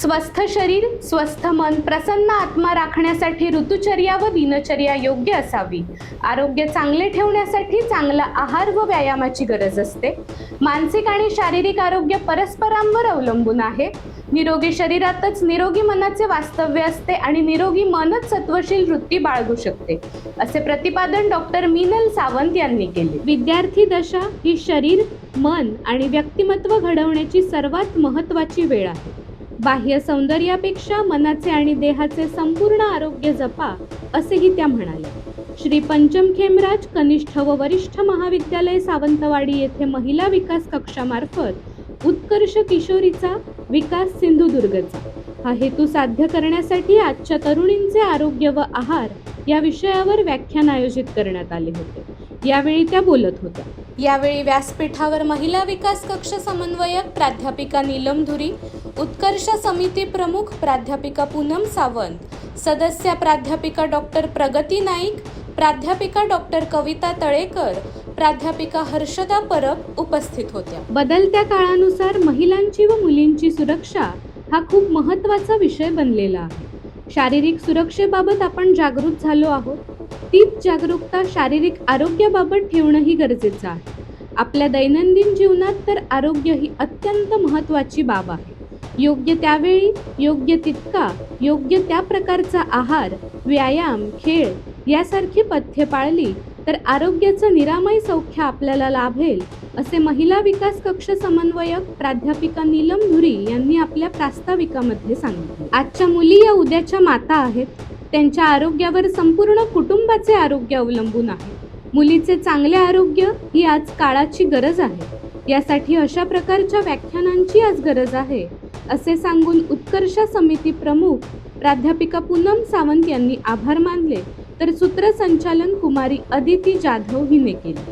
स्वस्थ शरीर स्वस्थ मन प्रसन्न आत्मा राखण्यासाठी ऋतुचर्या व दिनचर्या योग्य असावी. आरोग्य चांगले ठेवण्यासाठी चांगला आहार व व्यायामाची गरज असते. मानसिक आणि शारीरिक आरोग्य परस्परांवर अवलंबून आहे. निरोगी शरीरातच निरोगी मनाचे वास्तव्य असते आणि निरोगी मनच सत्वशील वृत्ती बाळगू शकते असे प्रतिपादन डॉक्टर मीनल सावंत यांनी केले. विद्यार्थी दशा ही शरीर मन आणि व्यक्तिमत्व घडवण्याची सर्वात महत्त्वाची वेळ आहे. बाह्य सौंदर्यापेक्षा मनाचे आणि देहाचे संपूर्ण आरोग्य जपा असेही त्या म्हणाल्या. श्री पंचम खेमराज कनिष्ठ व वरिष्ठ महाविद्यालय सावंतवाडी येथे महिला विकास कक्षामार्फत उत्कर्ष किशोरीचा विकास सिंधुदुर्गचा. हा हेतू साध्य करण्यासाठी आजच्या तरुणींचे आरोग्य व आहार या विषयावर व्याख्यान आयोजित करण्यात आले होते. यावेळी त्या बोलत होत्या. यावेळी व्यासपीठावर महिला विकास कक्ष समन्वयक प्राध्यापिका नीलम धुरी उत्कर्ष समिती प्रमुख प्राध्यापिका पूनम सावंत सदस्य प्राध्यापिका डॉक्टर प्रगती नाईक प्राध्यापिका डॉक्टर कविता तळेकर प्राध्यापिका हर्षदा परब उपस्थित होत्या. बदलत्या काळानुसार महिलांची व मुलींची सुरक्षा हा खूप महत्त्वाचा विषय बनलेला आहे. शारीरिक सुरक्षेबाबत आपण जागृत झालो आहोत. तीच जागरूकता शारीरिक आरोग्याबाबत ठेवणंही गरजेचं आहे. आपल्या दैनंदिन जीवनात तर आरोग्य ही अत्यंत महत्त्वाची बाब आहे. योग्य त्यावेळी योग्य तितका योग्य त्या प्रकारचा आहार व्यायाम खेळ यासारखी पथ्ये पाळली तर आरोग्याचं निरामय सौख्य आपल्याला लाभेल असे महिला विकास कक्ष समन्वयक प्राध्यापिका नीलम धुरी यांनी आपल्या प्रास्ताविकामध्ये सांगितले. आजच्या मुली या उद्याच्या माता आहेत. त्यांच्या आरोग्यावर संपूर्ण कुटुंबाचे आरोग्य अवलंबून आहे. मुलीचे चांगले आरोग्य ही आज काळाची गरज आहे. यासाठी अशा प्रकारच्या व्याख्यानांची आज गरज आहे असे सांगून उत्कर्ष समिती प्रमुख प्राध्यापिका पूनम सावंत यांनी आभार मानले तर सूत्रसंचालन कुमारी अदिती जाधव हिने केले.